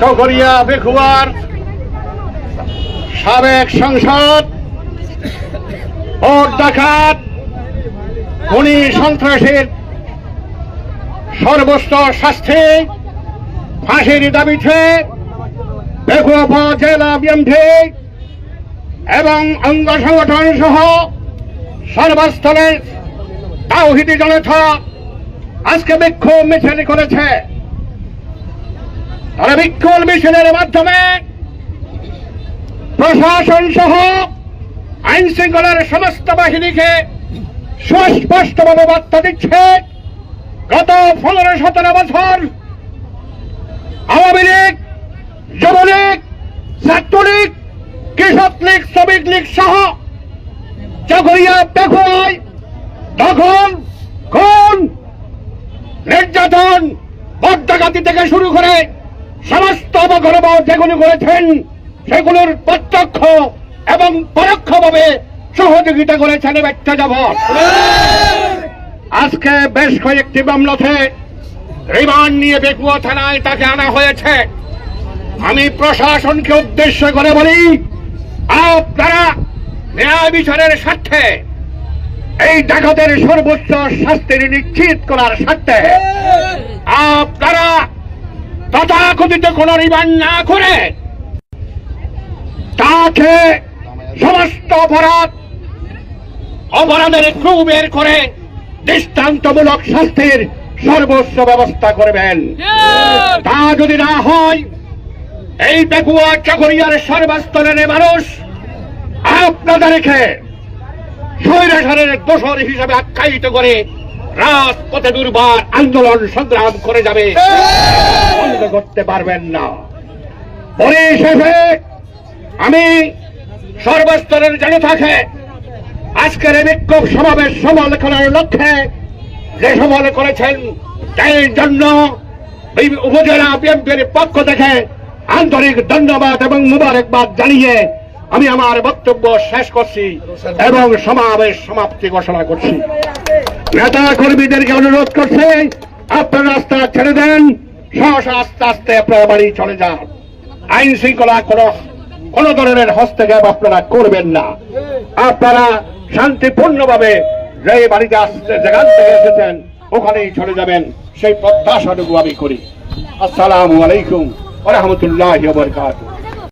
চকরিয়া বেখুয়ার সাবেক সংসদ ভোট ডাকাত খুনি সন্ত্রাসীর সর্বোচ্চ শাস্তি, ফাঁসির দাবিতে বেকুয়া উপজেলা বিএমপি এবং অঙ্গ সংগঠন সহ সর্বস্থলে তাওহিদি জনতা আজকে বিক্ষোভ মিছিল করেছে। তারা বিক্ষোভ মিছিলের মাধ্যমে প্রশাসন সহ আইন শৃঙ্খলার সমস্ত বাহিনীকে সুস্পষ্টভাবে বার্তা দিচ্ছে। গত পনেরো সতেরো বছর আওয়ামী লীগ, যুবলীগ, ছাত্রলীগ, কৃষক লীগ, শ্রমিক লীগ সহ চকরিয়া বেগুয়ায় দখল নির্যাতন বর্দাগাতি থেকে শুরু করে সমস্ত অবগরব যেগুলি করেছেন, সেগুলোর প্রত্যক্ষ এবং পরোক্ষভাবে সহযোগিতা করেছেন ব্যক্তি যাব আজকে বেশ কয়েকটি মামলাতে রিমান্ড নিয়ে বেকুয়া থানায় তাকে আনা হয়েছে। আমি প্রশাসনকে উদ্দেশ্য করে বলি, আপনারা ন্যায় বিচারের স্বার্থে এই ডাকাতের সর্বোচ্চ শাস্তির নিশ্চিত করার স্বার্থে আপনারা তথাকথিত কোন রিমান্ড না করে তাকে সমস্ত অপরাধ, অপরাধের ক্রু বের করে দৃষ্টান্তমূলক শাস্তির সর্বোচ্চ ব্যবস্থা করবেন। তা যদি না হয়, এই বেকুয়া চকরিয়ার সর্বস্তরের মানুষ আপনাদেরকে স্বৈরাচারের দোষর হিসাবে আখ্যায়িত করে রাজপথে দুর্বার আন্দোলন সংগ্রাম করে যাবে। বন্ধ করতে পারবেন না। পরিশেষে আমি সর্বস্তরের জনতাকে আজকের এই বিক্ষোভ সমাবেশ সমালোচনার লক্ষ্যে যে সমাল করেছেন, তাই জন্য এই উপজেলা বিএনপির পক্ষ থেকে আন্তরিক ধন্যবাদ এবং মুবারকবাদ জানিয়ে আমি আমার বক্তব্য শেষ করছি এবং সমাবেশ সমাপ্তি ঘোষণা করছি। নেতা কর্মীদেরকে অনুরোধ করছে, আপনারা রাস্তা ছেড়ে দেন, সহসা আস্তে আস্তে আপনারা বাড়ি চলে যান। আইন শৃঙ্খলা কোন ধরনের হস্তক্ষেপ আপনারা করবেন না। আপনারা শান্তিপূর্ণভাবে যে বাড়িতে আসতে, যেখান থেকে এসেছেন, ওখানেই চলে যাবেন। সেই প্রত্যাশাটুকু আমি করি। আসসালামু আলাইকুম রহমতুল্লাহ বরকাত